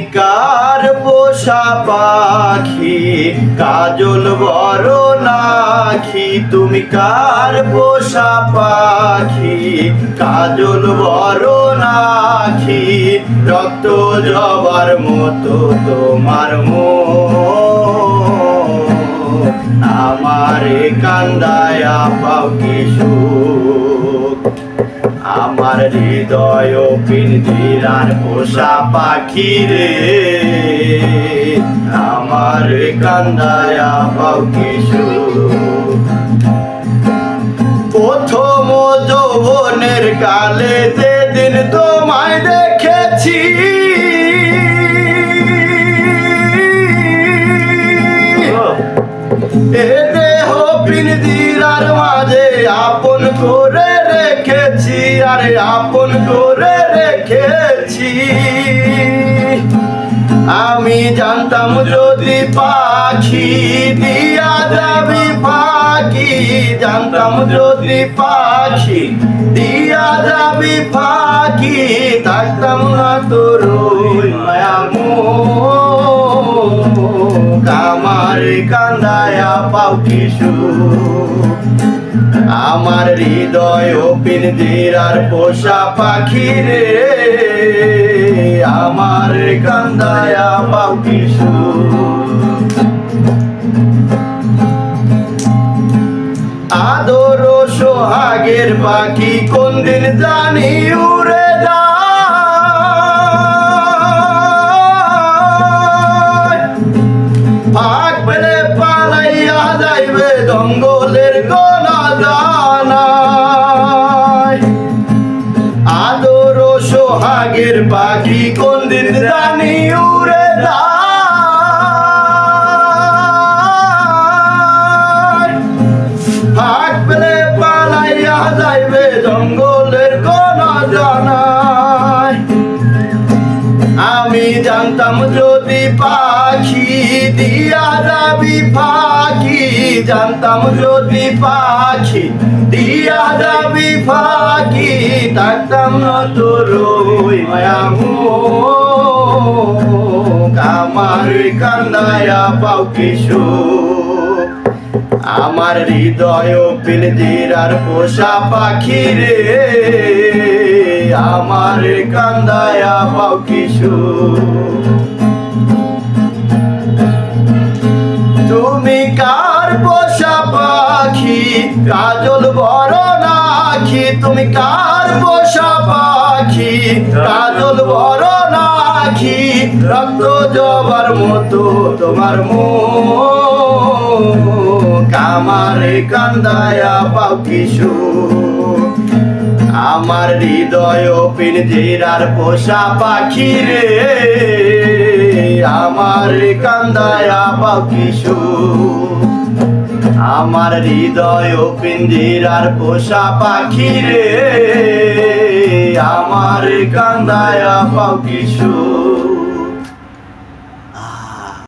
কার পোষা পাখি, কাজল বড় নাখি, তুমি কার পোষা পাখি? কাজল বড় নাখি, রক্ত জবার মতো তোমার মো আমারে কান্দায়া পাও আমার হৃদয় পিন্দিরার পোষা পাখি রে। আমার কান্দায়া পাও কিছু। প্রথম যৌবনের কালে যেদিন তোমায় দেখেছি আমি জানতাম যদি পাখি দিয়া যাবি পাখি জানতাম যদি পাখি দিয়া যাবি পাখি থাকতাম না তোর ওই মায়া আমার কান্দায়া পাও কিশু আমার হৃদয় ও পিনজিরার পোষা পাখি রে। আমার কান্দায়া পাও কিশু আদর সোহাগের পাখি কোন দিন জানি উড়ে যায়। জঙ্গলের গোনা জানায়। আদর সোহাগের পাখি কোন দিন জানি উড়ে ফাঁক পেলে পালাইয়া যাইবে জঙ্গলের গোনা জানায়। আমি জানতাম যদি পাখি দিয়া যাবি পাখি জানতাম যদি পাখি, দিয়া যাবি পাখি থাকতাম না তোর আমার কান্দায়া পাও কিশোর। আমার হৃদয় পিলদিরার পোষা পাখি রে। আমার কান্দায়া পাও কিশোর। কাজল বড় নাখি তুমি কার পোষা পাখি? কাজল বড় নাখি রক্ত জবার মতো তোমার মুখ। আমার কান্দায়া কিশোর আমার হৃদয় পিনজিরার পোষা পাখি রে। আমার কান্দায়া কিশোর আমার হৃদয় পিন্দিরার পোষা পাখি রে। আমার কান্দায়া কিশোর